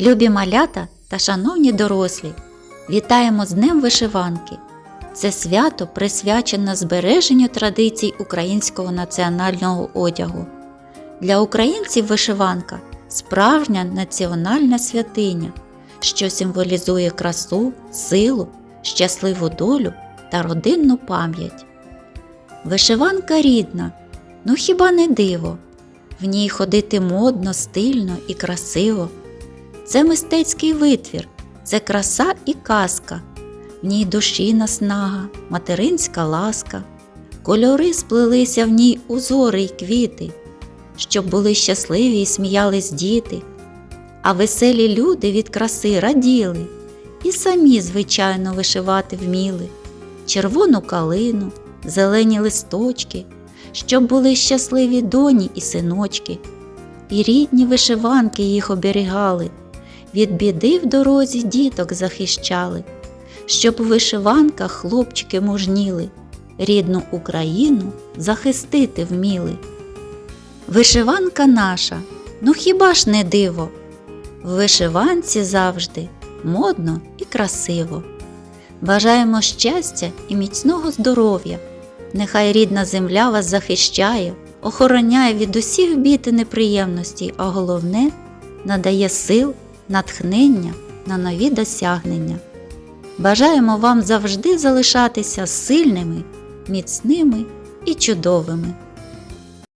Любі малята та шановні дорослі, вітаємо з Днем Вишиванки. Це свято присвячено збереженню традицій українського національного одягу. Для українців вишиванка справжня національна святиня, що символізує красу, силу, щасливу долю та родинну пам'ять. Вишиванка рідна, ну хіба не диво? В ній ходити модно, стильно і красиво. Це мистецький витвір, це краса і казка, в ній душі наснага, материнська ласка, кольори сплелися в ній узори й квіти, щоб були щасливі і сміялись діти, а веселі люди від краси раділи і самі, звичайно, вишивати вміли. Червону калину, зелені листочки, щоб були щасливі доні і синочки, і рідні вишиванки їх оберігали від біди в дорозі діток захищали, щоб у вишиванках хлопчики мужніли, рідну Україну захистити вміли. Вишиванка наша, ну хіба ж не диво? В вишиванці завжди модно і красиво. Бажаємо щастя і міцного здоров'я. Нехай рідна земля вас захищає, охороняє від усіх бід і неприємностей, а головне надає сил натхнення на нові досягнення. Бажаємо вам завжди залишатися сильними, міцними і чудовими.